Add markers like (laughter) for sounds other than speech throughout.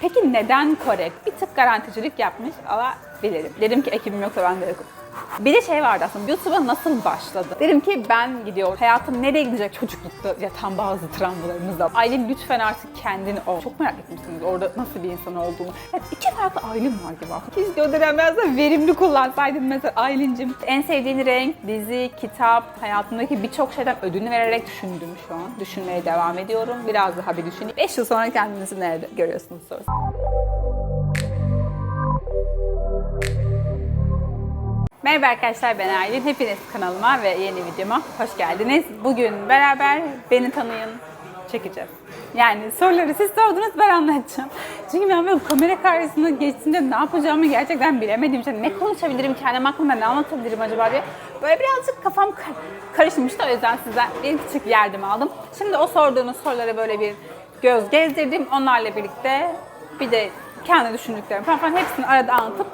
Peki neden Kore? Bir tık garanticilik yapmış ama bilirim. Dedim ki ekibim yoksa ben de yokum. Bir de şey vardı aslında, YouTube'a nasıl başladı? Dedim ki ben gidiyorum, hayatım nereye gidecek çocuklukta yatan bazı travmalarımızla. Aylin lütfen artık kendini ol. Çok merak etmişsiniz orada nasıl bir insan olduğunu. Yani iki farklı Aylin var gibi. Keşke o dönem biraz da verimli kullansaydım mesela Aylin'cim. En sevdiğin renk, dizi, kitap, hayatımdaki birçok şeyden ödün vererek düşündüm şu an. Düşünmeye devam ediyorum. Biraz daha bir düşüneyim. 5 yıl sonra kendinizi nerede görüyorsunuz sorusu. Merhaba arkadaşlar ben Aylin. Hepiniz kanalıma ve yeni videoma hoş geldiniz. Bugün beraber beni tanıyın çekeceğiz. Yani soruları siz sordunuz ben anlatacağım. Çünkü ben böyle kamera karşısına geçtiğimde ne yapacağımı gerçekten bilemediğim için ne konuşabilirim, kendim hakkında ne anlatabilirim acaba diye böyle birazcık kafam kar- karışmıştı. O yüzden sizden bir küçük yardım aldım. Şimdi o sorduğunuz sorulara böyle bir göz gezdirdim. Onlarla birlikte bir de kendi düşündüklerimi falan, falan hepsini arada anlatıp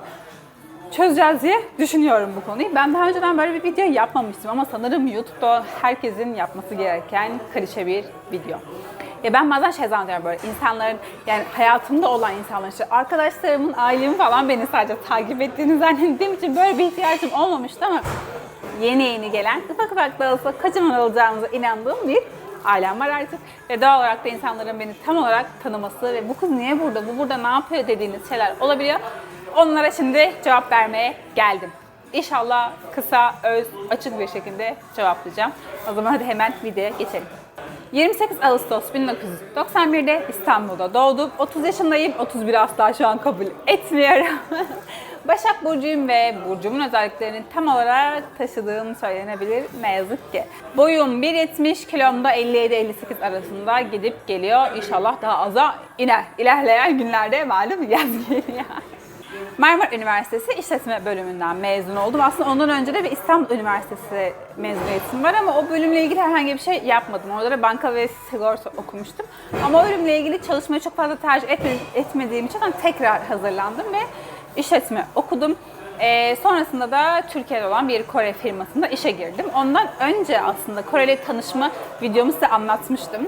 çözeceğiz diye düşünüyorum bu konuyu. Ben daha önceden böyle bir video yapmamıştım ama sanırım YouTube'da herkesin yapması gereken klişe bir video. Ya ben bazen şey zannediyorum böyle insanların yani hayatımda olan insanlar işte arkadaşlarımın, ailemin falan beni sadece takip ettiğini zannettiğim için böyle bir ihtiyacım olmamıştı ama yeni yeni gelen ufak ufak da olsa kocaman olacağımıza inandığım bir ailem var artık. Ve doğal olarak da insanların beni tam olarak tanıması ve bu kız niye burada, bu burada ne yapıyor dediğiniz şeyler olabiliyor. Onlara şimdi cevap vermeye geldim. İnşallah kısa, öz, açık bir şekilde cevaplayacağım. O zaman hadi hemen videoya geçelim. 28 Ağustos 1991'de İstanbul'da doğdum. 30 yaşındayım. 31 asla şu an kabul etmiyorum. (laughs) Başak Burcu'yum ve burcumun özelliklerini tam olarak taşıdığım söylenebilir ne yazık ki. Boyum 1.70, kilom da 57-58 arasında gidip geliyor. İnşallah daha aza iner. İlerleyen günlerde malum yaz geliyor. Marmara Üniversitesi İşletme Bölümünden mezun oldum. Aslında ondan önce de bir İstanbul Üniversitesi mezuniyetim var ama o bölümle ilgili herhangi bir şey yapmadım. Orada da banka ve sigorta okumuştum. Ama o bölümle ilgili çalışmayı çok fazla tercih etme- etmediğim için ben tekrar hazırlandım ve işletme okudum. Ee, sonrasında da Türkiye'de olan bir Kore firmasında işe girdim. Ondan önce aslında Kore ile tanışma videomu size anlatmıştım.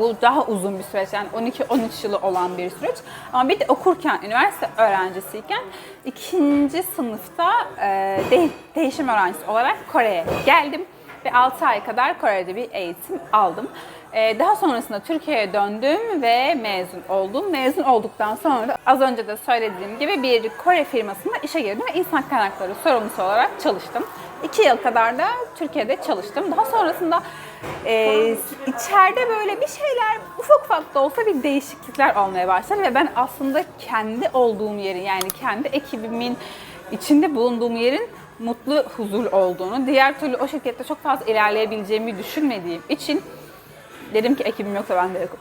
Bu daha uzun bir süreç yani 12-13 yılı olan bir süreç. Ama bir de okurken, üniversite öğrencisiyken ikinci sınıfta e, de- değişim öğrencisi olarak Kore'ye geldim. Ve 6 ay kadar Kore'de bir eğitim aldım. E, daha sonrasında Türkiye'ye döndüm ve mezun oldum. Mezun olduktan sonra az önce de söylediğim gibi bir Kore firmasında işe girdim ve insan kaynakları sorumlusu olarak çalıştım. 2 yıl kadar da Türkiye'de çalıştım. Daha sonrasında e, içeride böyle bir şeyler ufak ufak da olsa bir değişiklikler olmaya başladı ve ben aslında kendi olduğum yerin yani kendi ekibimin içinde bulunduğum yerin mutlu, huzur olduğunu, diğer türlü o şirkette çok fazla ilerleyebileceğimi düşünmediğim için dedim ki ekibim yoksa ben de yokum.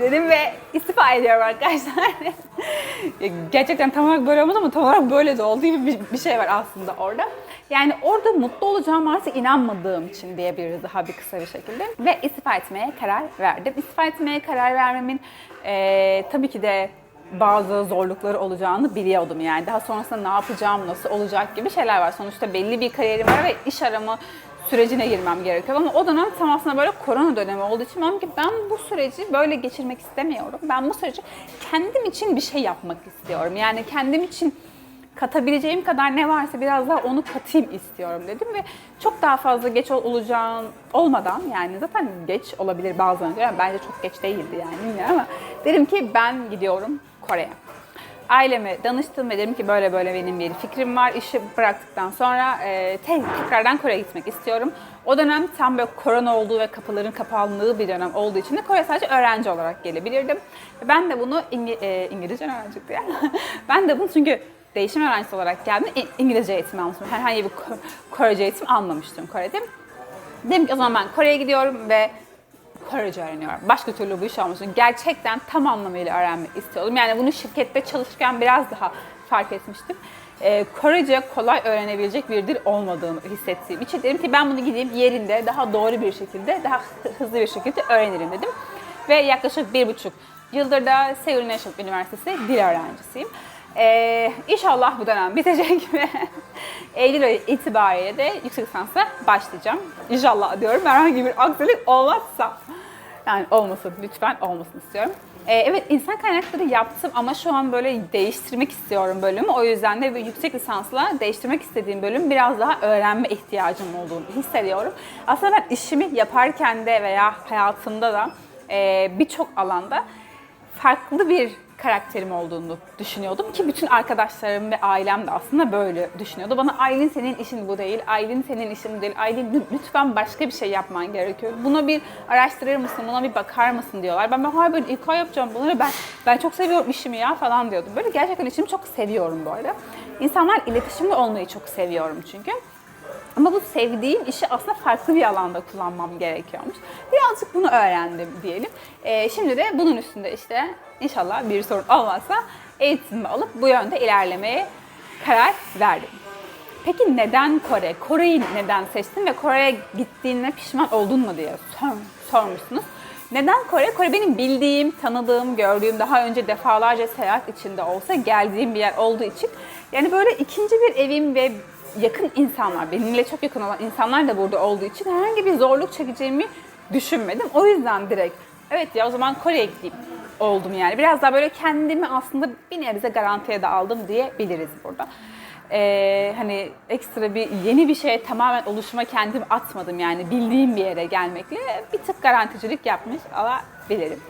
Dedim ve istifa ediyorum arkadaşlar. (laughs) Gerçekten tam olarak böyle olmadı ama tam olarak böyle de olduğu gibi bir, bir şey var aslında orada. Yani orada mutlu olacağım artık inanmadığım için diyebiliriz daha bir kısa bir şekilde. Ve istifa etmeye karar verdim. İstifa etmeye karar vermemin eee, tabii ki de bazı zorlukları olacağını biliyordum yani. Daha sonrasında ne yapacağım, nasıl olacak gibi şeyler var. Sonuçta belli bir kariyerim var ve iş arama sürecine girmem gerekiyor. Ama o dönem tam aslında böyle korona dönemi olduğu için ben ben bu süreci böyle geçirmek istemiyorum. Ben bu süreci kendim için bir şey yapmak istiyorum. Yani kendim için katabileceğim kadar ne varsa biraz daha onu katayım istiyorum dedim ve çok daha fazla geç ol- olacağın olmadan yani zaten geç olabilir göre ama bence çok geç değildi yani ama dedim ki ben gidiyorum Kore'ye. Aileme danıştım ve dedim ki böyle böyle benim bir fikrim var. İşi bıraktıktan sonra e, te- tekrardan Kore'ye gitmek istiyorum. O dönem tam böyle korona olduğu ve kapıların kapandığı bir dönem olduğu için de Kore'ye sadece öğrenci olarak gelebilirdim. Ben de bunu İngi- e, İngilizce öğrenciydi yani. (laughs) ben de bunu çünkü değişim öğrencisi olarak geldim. İngilizce eğitim almıştım. Herhangi bir Ko- Korece eğitim almamıştım Kore'de. Dedim ki o zaman ben Kore'ye gidiyorum ve Korece öğreniyorum. Başka türlü bu iş olmasın. Gerçekten tam anlamıyla öğrenmek istiyordum. Yani bunu şirkette çalışırken biraz daha fark etmiştim. Ee, Korece kolay öğrenebilecek bir dil olmadığını hissettiğim için dedim ki ben bunu gideyim yerinde daha doğru bir şekilde, daha hı- hızlı bir şekilde öğrenirim dedim. Ve yaklaşık bir buçuk yıldır da Seoul National Üniversitesi dil öğrencisiyim. Ee, inşallah bu dönem bitecek ve (laughs) Eylül ayı itibariyle de yüksek lisansa başlayacağım. İnşallah diyorum herhangi bir aksilik olmazsa. Yani olmasın, lütfen olmasın istiyorum. Ee, evet insan kaynakları yaptım ama şu an böyle değiştirmek istiyorum bölümü. O yüzden de bir yüksek lisansla değiştirmek istediğim bölüm biraz daha öğrenme ihtiyacım olduğunu hissediyorum. Aslında ben işimi yaparken de veya hayatımda da e, birçok alanda farklı bir karakterim olduğunu düşünüyordum ki bütün arkadaşlarım ve ailem de aslında böyle düşünüyordu. Bana Aylin senin işin bu değil, Aylin senin işin bu değil, Aylin lü- lütfen başka bir şey yapman gerekiyor. Buna bir araştırır mısın, buna bir bakar mısın diyorlar. Ben ben hayır ben İK yapacağım bunları ben ben çok seviyorum işimi ya falan diyordum. Böyle gerçekten işimi çok seviyorum bu arada. İnsanlar iletişimde olmayı çok seviyorum çünkü. Ama bu sevdiğim işi aslında farklı bir alanda kullanmam gerekiyormuş. Birazcık bunu öğrendim diyelim. Ee, şimdi de bunun üstünde işte inşallah bir sorun olmazsa eğitimimi alıp bu yönde ilerlemeye karar verdim. Peki neden Kore? Kore'yi neden seçtin ve Kore'ye gittiğine pişman oldun mu diye sor- sormuşsunuz. Neden Kore? Kore benim bildiğim, tanıdığım, gördüğüm, daha önce defalarca seyahat içinde olsa geldiğim bir yer olduğu için yani böyle ikinci bir evim ve yakın insanlar, benimle çok yakın olan insanlar da burada olduğu için herhangi bir zorluk çekeceğimi düşünmedim. O yüzden direkt evet ya o zaman Kore'ye gideyim oldum yani. Biraz daha böyle kendimi aslında bir nebze garantiye de aldım diyebiliriz burada. Ee, hani ekstra bir yeni bir şeye tamamen oluşuma kendimi atmadım yani bildiğim bir yere gelmekle bir tık garanticilik yapmış olabilirim.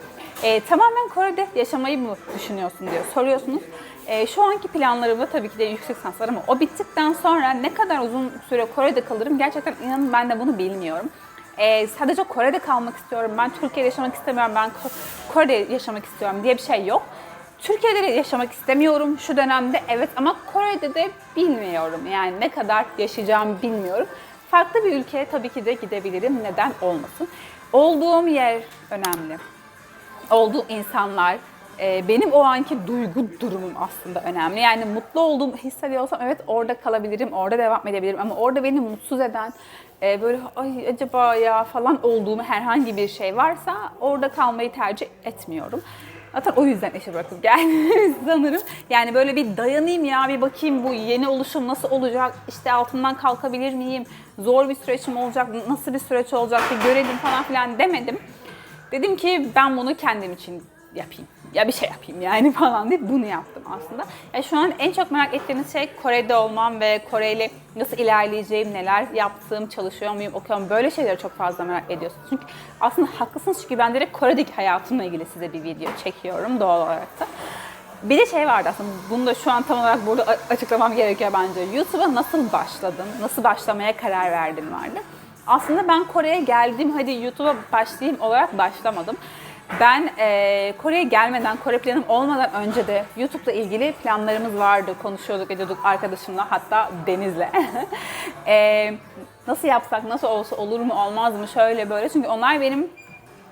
Ee, tamamen Kore'de yaşamayı mı düşünüyorsun diyor soruyorsunuz. Ee, şu anki planlarımda tabii ki de yüksek lisans ama o bittikten sonra ne kadar uzun süre Kore'de kalırım gerçekten inanın ben de bunu bilmiyorum. Ee, sadece Kore'de kalmak istiyorum, ben Türkiye'de yaşamak istemiyorum, ben Ko- Kore'de yaşamak istiyorum diye bir şey yok. Türkiye'de de yaşamak istemiyorum şu dönemde evet ama Kore'de de bilmiyorum. Yani ne kadar yaşayacağımı bilmiyorum. Farklı bir ülkeye tabii ki de gidebilirim. Neden olmasın? Olduğum yer önemli. Olduğu insanlar, e, benim o anki duygu durumum aslında önemli. Yani mutlu olduğumu hissediyorsam evet orada kalabilirim, orada devam edebilirim. Ama orada beni mutsuz eden, e, böyle ay acaba ya falan olduğum herhangi bir şey varsa orada kalmayı tercih etmiyorum. Zaten o yüzden işi bırakıp geldim (laughs) sanırım. Yani böyle bir dayanayım ya bir bakayım bu yeni oluşum nasıl olacak, işte altından kalkabilir miyim, zor bir süreç mi olacak, nasıl bir süreç olacak bir görelim falan filan demedim. Dedim ki ben bunu kendim için yapayım. Ya bir şey yapayım yani (laughs) falan deyip bunu yaptım aslında. Ya şu an en çok merak ettiğiniz şey Kore'de olmam ve Kore ile nasıl ilerleyeceğim, neler yaptığım, çalışıyor muyum, okuyorum. Böyle şeyleri çok fazla merak ediyorsunuz. Çünkü aslında haklısınız çünkü ben direkt Kore'deki hayatımla ilgili size bir video çekiyorum doğal olarak da. Bir de şey vardı aslında, bunu da şu an tam olarak burada açıklamam gerekiyor bence. YouTube'a nasıl başladım, nasıl başlamaya karar verdim vardı. Aslında ben Kore'ye geldim, hadi YouTube'a başlayayım olarak başlamadım. Ben eee, Kore'ye gelmeden, Kore planım olmadan önce de YouTube'la ilgili planlarımız vardı. Konuşuyorduk, ediyorduk arkadaşımla, hatta Deniz'le. Eee, (laughs) nasıl yapsak, nasıl olsa olur mu, olmaz mı, şöyle böyle. Çünkü onlar benim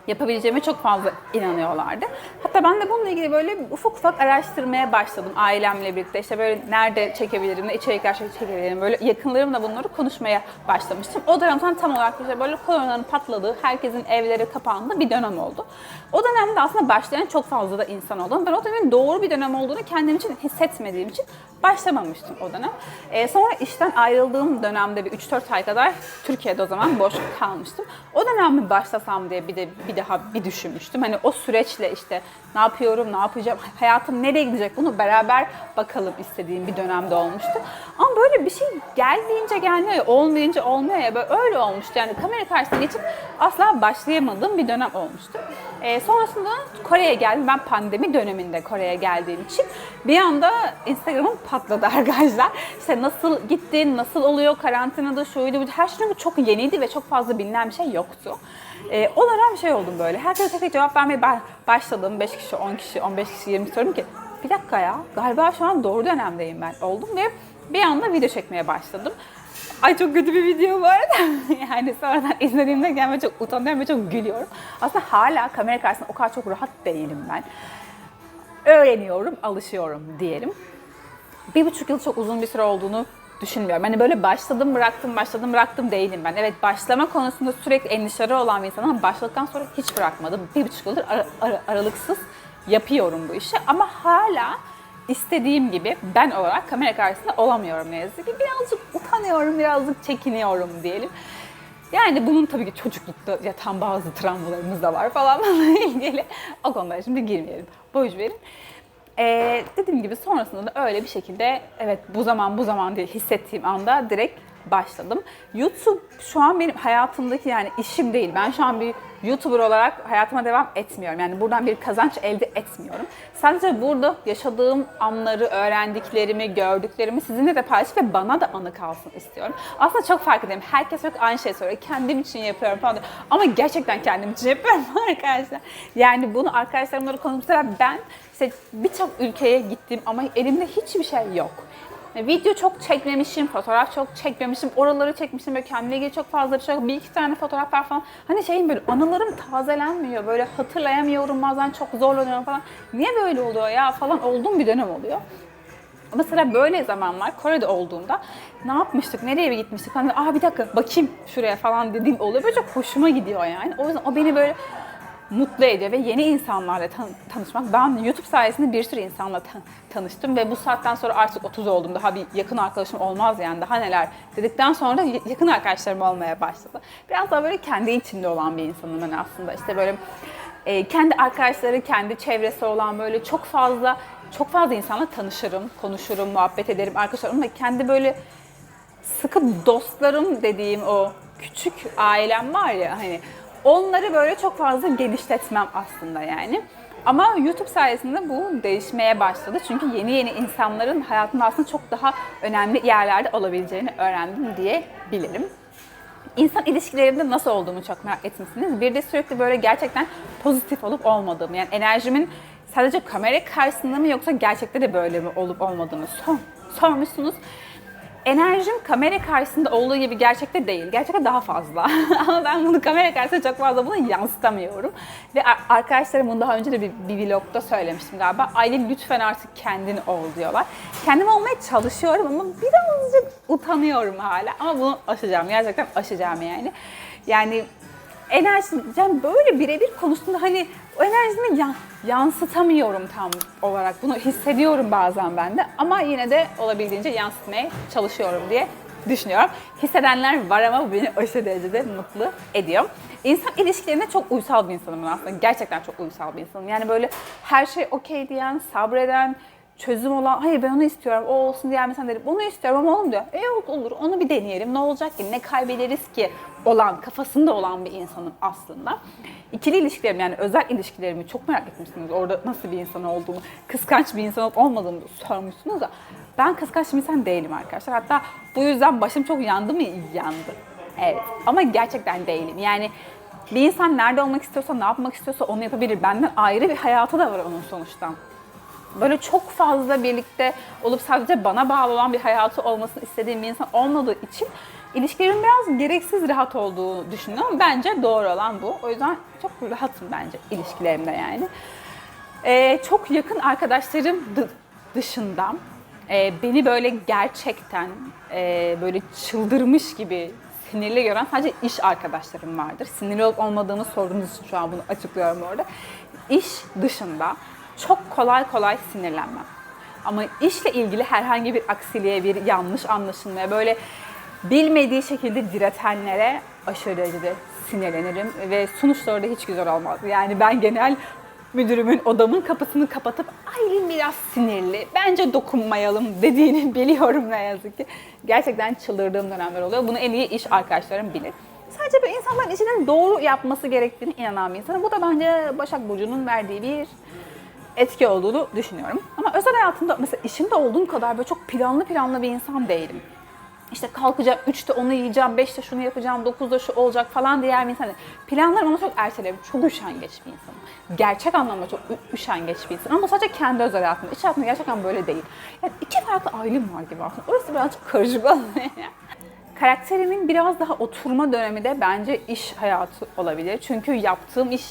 yapabileceğime çok fazla inanıyorlardı. Hatta ben de bununla ilgili böyle ufak ufak araştırmaya başladım ailemle birlikte. İşte böyle nerede çekebilirim, ne içerikler çekebilirim, böyle yakınlarımla bunları konuşmaya başlamıştım. O dönemden tam olarak işte böyle koronanın patladığı, herkesin evleri kapandığı bir dönem oldu. O dönemde aslında başlayan çok fazla da insan oldu. Ben o dönemin doğru bir dönem olduğunu kendim için hissetmediğim için başlamamıştım o dönem. Ee, sonra işten ayrıldığım dönemde bir 3-4 ay kadar Türkiye'de o zaman boş kalmıştım. O dönem mi başlasam diye bir de bir daha bir düşünmüştüm. Hani o süreçle işte ne yapıyorum, ne yapacağım, hayatım nereye gidecek bunu beraber bakalım istediğim bir dönemde olmuştu. Ama böyle bir şey geldiğince gelmiyor ya, olmayınca olmuyor ya böyle öyle olmuştu. Yani kamera karşısına geçip asla başlayamadığım bir dönem olmuştu. Ee, sonrasında Kore'ye geldim. Ben pandemi döneminde Kore'ye geldiğim için bir anda Instagram'ım patladı (laughs) arkadaşlar. İşte nasıl gittin, nasıl oluyor, karantinada şuydu, her şey çok yeniydi ve çok fazla bilinen bir şey yoktu. Ee, o dönem şey oldum böyle. Herkese tek tek cevap vermeye ba- başladım. 5 kişi, 10 kişi, 15 kişi, 20 kişi diyorum ki bir dakika ya galiba şu an doğru dönemdeyim ben oldum ve bir anda video çekmeye başladım. Ay çok kötü bir video var. (laughs) yani sonradan izlediğimde kendime çok utanıyorum ve çok gülüyorum. Aslında hala kamera karşısında o kadar çok rahat değilim ben. Öğreniyorum, alışıyorum diyelim. Bir buçuk yıl çok uzun bir süre olduğunu düşünmüyorum. Hani böyle başladım bıraktım, başladım bıraktım değilim ben. Evet başlama konusunda sürekli endişeleri olan bir insanım ama başladıktan sonra hiç bırakmadım. Bir buçuk yıldır ara- ara- aralıksız yapıyorum bu işi. Ama hala istediğim gibi ben olarak kamera karşısında olamıyorum ne yazık ki. Birazcık utanıyorum, birazcık çekiniyorum diyelim. Yani bunun tabii ki çocuklukta yatan bazı travmalarımız da var falan (laughs) ilgili. O konulara şimdi girmeyelim. Boş verin. Ee, dediğim gibi sonrasında da öyle bir şekilde evet bu zaman bu zaman diye hissettiğim anda direkt başladım. YouTube şu an benim hayatımdaki yani işim değil. Ben şu an bir YouTuber olarak hayatıma devam etmiyorum. Yani buradan bir kazanç elde etmiyorum. Sadece burada yaşadığım anları, öğrendiklerimi, gördüklerimi sizinle de paylaşıp ve bana da anı kalsın istiyorum. Aslında çok fark edeyim. Herkes çok aynı şey söylüyor. Kendim için yapıyorum falan diyor. Ama gerçekten kendim için yapıyorum (laughs) arkadaşlar. Yani bunu arkadaşlarımla da konuşmuşlar. Ben işte birçok ülkeye gittim ama elimde hiçbir şey yok. Video çok çekmemişim, fotoğraf çok çekmemişim, oraları çekmişim böyle kendimle ilgili çok fazla bir şey. Bir iki tane fotoğraflar falan. Hani şeyim böyle anılarım tazelenmiyor, böyle hatırlayamıyorum bazen çok zorlanıyorum falan. Niye böyle oluyor ya falan olduğum bir dönem oluyor. Mesela böyle zamanlar Kore'de olduğumda ne yapmıştık, nereye gitmiştik? Hani aa bir dakika bakayım şuraya falan dediğim oluyor. Böyle çok hoşuma gidiyor yani. O yüzden o beni böyle mutlu ediyor ve yeni insanlarla tan- tanışmak. Ben YouTube sayesinde bir sürü insanla tan- tanıştım ve bu saatten sonra artık 30 oldum. Daha bir yakın arkadaşım olmaz yani daha neler dedikten sonra da yakın arkadaşlarım olmaya başladı. Biraz daha böyle kendi içinde olan bir insanım ben aslında. İşte böyle e, kendi arkadaşları, kendi çevresi olan böyle çok fazla çok fazla insanla tanışırım, konuşurum, muhabbet ederim arkadaşlarım ve kendi böyle sıkı dostlarım dediğim o küçük ailem var ya hani onları böyle çok fazla genişletmem aslında yani. Ama YouTube sayesinde bu değişmeye başladı. Çünkü yeni yeni insanların hayatında aslında çok daha önemli yerlerde olabileceğini öğrendim diyebilirim. İnsan ilişkilerimde nasıl olduğumu çok merak etmişsiniz. Bir de sürekli böyle gerçekten pozitif olup olmadığımı, yani enerjimin sadece kamera karşısında mı yoksa gerçekte de böyle mi olup olmadığını sor, sormuşsunuz. Enerjim kamera karşısında olduğu gibi gerçekte değil. Gerçekte daha fazla. (laughs) Ama ben bunu kamera karşısında çok fazla bunu yansıtamıyorum. Ve ar- arkadaşlarım bunu daha önce de bir, bir vlogda söylemiştim galiba. Aylin lütfen artık kendin ol diyorlar. Kendim olmaya çalışıyorum ama birazcık utanıyorum hala. Ama bunu aşacağım. Gerçekten aşacağım yani. Yani enerji, yani böyle birebir konusunda hani o enerjimi ya- yansıtamıyorum tam olarak. Bunu hissediyorum bazen ben de ama yine de olabildiğince yansıtmaya çalışıyorum diye düşünüyorum. Hissedenler var ama bu beni aşırı derecede mutlu ediyor. İnsan ilişkilerinde çok uysal bir insanım ben aslında. Gerçekten çok uysal bir insanım. Yani böyle her şey okey diyen, sabreden, çözüm olan, hayır ben onu istiyorum, o olsun diyen mesela derim, onu istiyorum ama oğlum diyor. E yok olur, onu bir deneyelim, ne olacak ki, ne kaybederiz ki olan, kafasında olan bir insanım aslında. İkili ilişkilerim yani özel ilişkilerimi çok merak etmişsiniz. Orada nasıl bir insan olduğumu, kıskanç bir insan olmadığımı sormuşsunuz da ben kıskanç bir insan değilim arkadaşlar. Hatta bu yüzden başım çok yandı mı? Yandı. Evet ama gerçekten değilim. Yani bir insan nerede olmak istiyorsa, ne yapmak istiyorsa onu yapabilir. Benden ayrı bir hayatı da var onun sonuçta böyle çok fazla birlikte olup sadece bana bağlı olan bir hayatı olmasını istediğim bir insan olmadığı için ilişkilerimin biraz gereksiz rahat olduğunu düşünüyorum. Bence doğru olan bu. O yüzden çok rahatım bence ilişkilerimde yani. Ee, çok yakın arkadaşlarım dı- dışında e, beni böyle gerçekten e, böyle çıldırmış gibi sinirli gören sadece iş arkadaşlarım vardır. Sinirli olup olmadığımı sorduğunuz için şu an bunu açıklıyorum orada. İş dışında çok kolay kolay sinirlenmem. Ama işle ilgili herhangi bir aksiliğe, bir yanlış anlaşılmaya, böyle bilmediği şekilde diretenlere aşırı derecede sinirlenirim ve sonuçları da hiç güzel olmaz. Yani ben genel müdürümün odamın kapısını kapatıp Aylin biraz sinirli, bence dokunmayalım dediğini (laughs) biliyorum ne yazık ki. Gerçekten çıldırdığım dönemler oluyor. Bunu en iyi iş arkadaşlarım bilir. Sadece böyle insanların işinin doğru yapması gerektiğini inanan bir insanım. Bu da bence Başak Burcu'nun verdiği bir etki olduğunu düşünüyorum. Ama özel hayatımda mesela işimde olduğum kadar böyle çok planlı planlı bir insan değilim. İşte kalkacağım, 3'te onu yiyeceğim, 5'te şunu yapacağım, 9'da şu olacak falan diye bir insan. Planlarım ama çok ertelerim. Çok üşengeç bir insanım. Gerçek anlamda çok üşengeç bir insanım. Ama sadece kendi özel hayatımda. İç hayatımda gerçekten böyle değil. Yani iki farklı ailem var gibi aslında. Orası birazcık karışık. (laughs) Karakterimin biraz daha oturma dönemi de bence iş hayatı olabilir. Çünkü yaptığım iş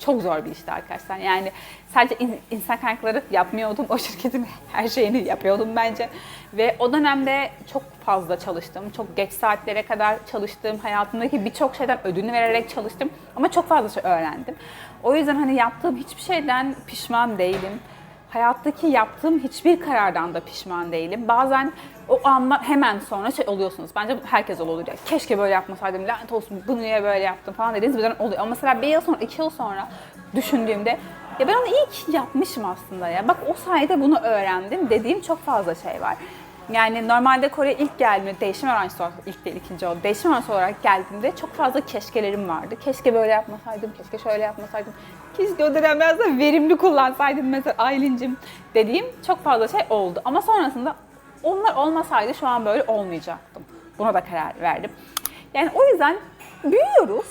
çok zor bir işti arkadaşlar. Yani sadece in- insan kaynakları yapmıyordum. O şirketin her şeyini yapıyordum bence. Ve o dönemde çok fazla çalıştım. Çok geç saatlere kadar çalıştım. Hayatımdaki birçok şeyden ödünü vererek çalıştım. Ama çok fazla şey öğrendim. O yüzden hani yaptığım hiçbir şeyden pişman değilim. Hayattaki yaptığım hiçbir karardan da pişman değilim. Bazen o anla hemen sonra şey oluyorsunuz. Bence herkes ya. Keşke böyle yapmasaydım, lanet olsun bunu niye böyle yaptım falan dediğiniz birden oluyor. Ama mesela bir yıl sonra, iki yıl sonra düşündüğümde ya ben onu iyi ki yapmışım aslında ya. Bak o sayede bunu öğrendim dediğim çok fazla şey var. Yani normalde Kore'ye ilk geldiğimde değişim öğrencisi olarak, ilk değil ikinci oldu. Değişim öğrencisi olarak geldiğimde çok fazla keşkelerim vardı. Keşke böyle yapmasaydım, keşke şöyle yapmasaydım. Keşke o biraz da verimli kullansaydım mesela Aylin'cim dediğim çok fazla şey oldu. Ama sonrasında onlar olmasaydı şu an böyle olmayacaktım. Buna da karar verdim. Yani o yüzden büyüyoruz,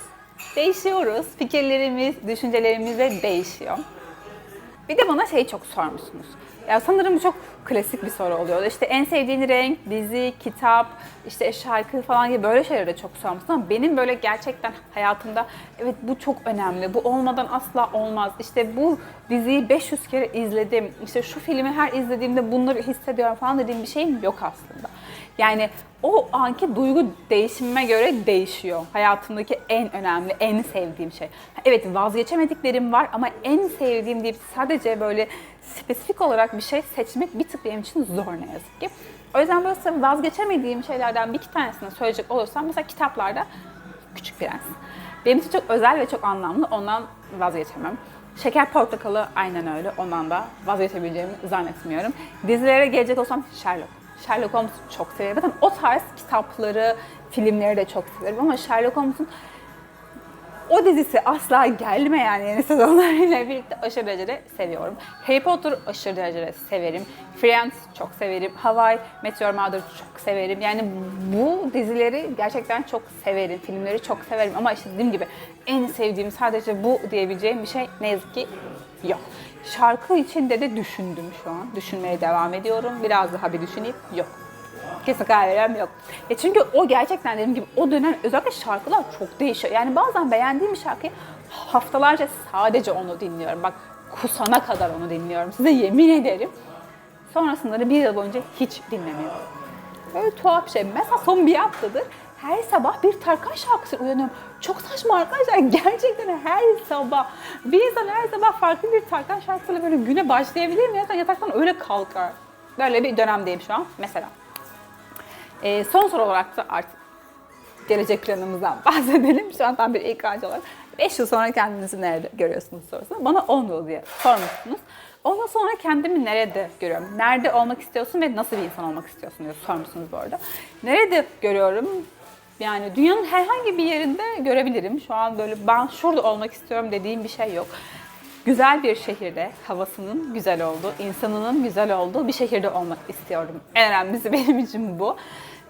değişiyoruz. Fikirlerimiz, düşüncelerimiz de değişiyor. Bir de bana şey çok sormuşsunuz. Ya sanırım bu çok klasik bir soru oluyor. İşte en sevdiğin renk, dizi, kitap, işte şarkı falan gibi böyle şeyleri de çok sormuşsunuz. Ama benim böyle gerçekten hayatımda evet bu çok önemli. Bu olmadan asla olmaz. İşte bu diziyi 500 kere izledim. İşte şu filmi her izlediğimde bunları hissediyorum falan dediğim bir şeyim yok aslında. Yani o anki duygu değişimime göre değişiyor. Hayatımdaki en önemli, en sevdiğim şey. Evet vazgeçemediklerim var ama en sevdiğim deyip sadece böyle spesifik olarak bir şey seçmek bir tık benim için zor ne yazık ki. O yüzden böyle vazgeçemediğim şeylerden bir iki tanesini söyleyecek olursam mesela kitaplarda Küçük Prens. Benim için çok özel ve çok anlamlı. Ondan vazgeçemem. Şeker Portakalı aynen öyle. Ondan da vazgeçebileceğimi zannetmiyorum. Dizilere gelecek olsam Sherlock. Sherlock Holmes çok severim. Zaten o tarz kitapları, filmleri de çok severim ama Sherlock Holmes'un o dizisi asla gelmeyen yeni sezonlarıyla birlikte aşırı derecede seviyorum. Harry Potter aşırı derecede severim. Friends çok severim. Hawaii Meteor Mother çok severim. Yani bu dizileri gerçekten çok severim. Filmleri çok severim. Ama işte dediğim gibi en sevdiğim sadece bu diyebileceğim bir şey ne yazık ki yok. Şarkı içinde de düşündüm şu an. Düşünmeye devam ediyorum. Biraz daha bir düşüneyim. Yok. Kesin karar verem yok. Ya çünkü o gerçekten dediğim gibi o dönem özellikle şarkılar çok değişiyor. Yani bazen beğendiğim bir şarkıyı haftalarca sadece onu dinliyorum. Bak kusana kadar onu dinliyorum. Size yemin ederim. Sonrasında da bir yıl boyunca hiç dinlemiyorum. Böyle tuhaf şey. Mesela son bir haftadır her sabah bir Tarkan şarkısı uyanıyorum. Çok saçma arkadaşlar. (laughs) Gerçekten her sabah. Bir insan her sabah farklı bir Tarkan şarkısıyla böyle güne başlayabilir mi? Ya yataktan öyle kalkar. Böyle bir dönemdeyim şu an mesela. Ee, son soru olarak da artık gelecek planımızdan (laughs) bahsedelim. Şu an tam bir ilk olarak. 5 yıl sonra kendinizi nerede görüyorsunuz sorusuna. Bana 10 yıl diye sormuşsunuz. Ondan sonra kendimi nerede görüyorum? Nerede olmak istiyorsun ve nasıl bir insan olmak istiyorsun diye sormuşsunuz bu arada. Nerede görüyorum? Yani dünyanın herhangi bir yerinde görebilirim. Şu an böyle ben şurada olmak istiyorum dediğim bir şey yok. Güzel bir şehirde, havasının güzel olduğu, insanının güzel olduğu bir şehirde olmak istiyorum. En önemlisi (laughs) benim için bu.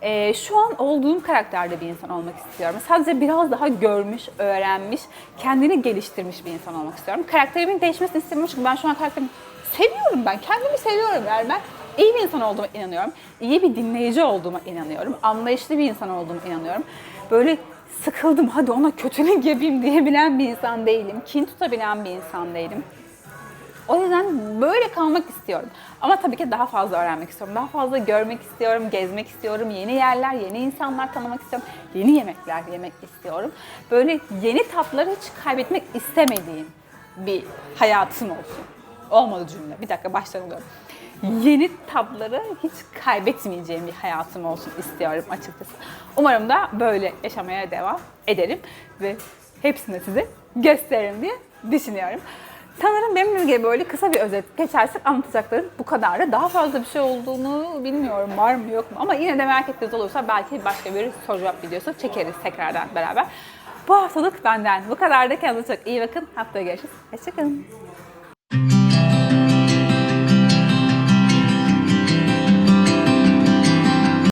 Ee, şu an olduğum karakterde bir insan olmak istiyorum. Sadece biraz daha görmüş, öğrenmiş, kendini geliştirmiş bir insan olmak istiyorum. Karakterimin değişmesini istemiyorum çünkü ben şu an karakterimi seviyorum ben. Kendimi seviyorum yani ben iyi bir insan olduğuma inanıyorum. İyi bir dinleyici olduğuma inanıyorum. Anlayışlı bir insan olduğuma inanıyorum. Böyle sıkıldım hadi ona kötülük yapayım diyebilen bir insan değilim. Kin tutabilen bir insan değilim. O yüzden böyle kalmak istiyorum. Ama tabii ki daha fazla öğrenmek istiyorum. Daha fazla görmek istiyorum, gezmek istiyorum. Yeni yerler, yeni insanlar tanımak istiyorum. Yeni yemekler yemek istiyorum. Böyle yeni tatları hiç kaybetmek istemediğim bir hayatım olsun. Olmadı cümle. Bir dakika baştan alıyorum. Yeni tatları hiç kaybetmeyeceğim bir hayatım olsun istiyorum açıkçası. Umarım da böyle yaşamaya devam ederim ve hepsini size gösteririm diye düşünüyorum. Sanırım benim gibi böyle kısa bir özet geçersek anlatacaklarım bu kadar. Daha fazla bir şey olduğunu bilmiyorum var mı yok mu ama yine de merak ettiğiniz olursa belki başka bir soru cevap videosu çekeriz tekrardan beraber. Bu haftalık benden bu kadar da kendinize çok iyi bakın. Haftaya görüşürüz. Hoşçakalın.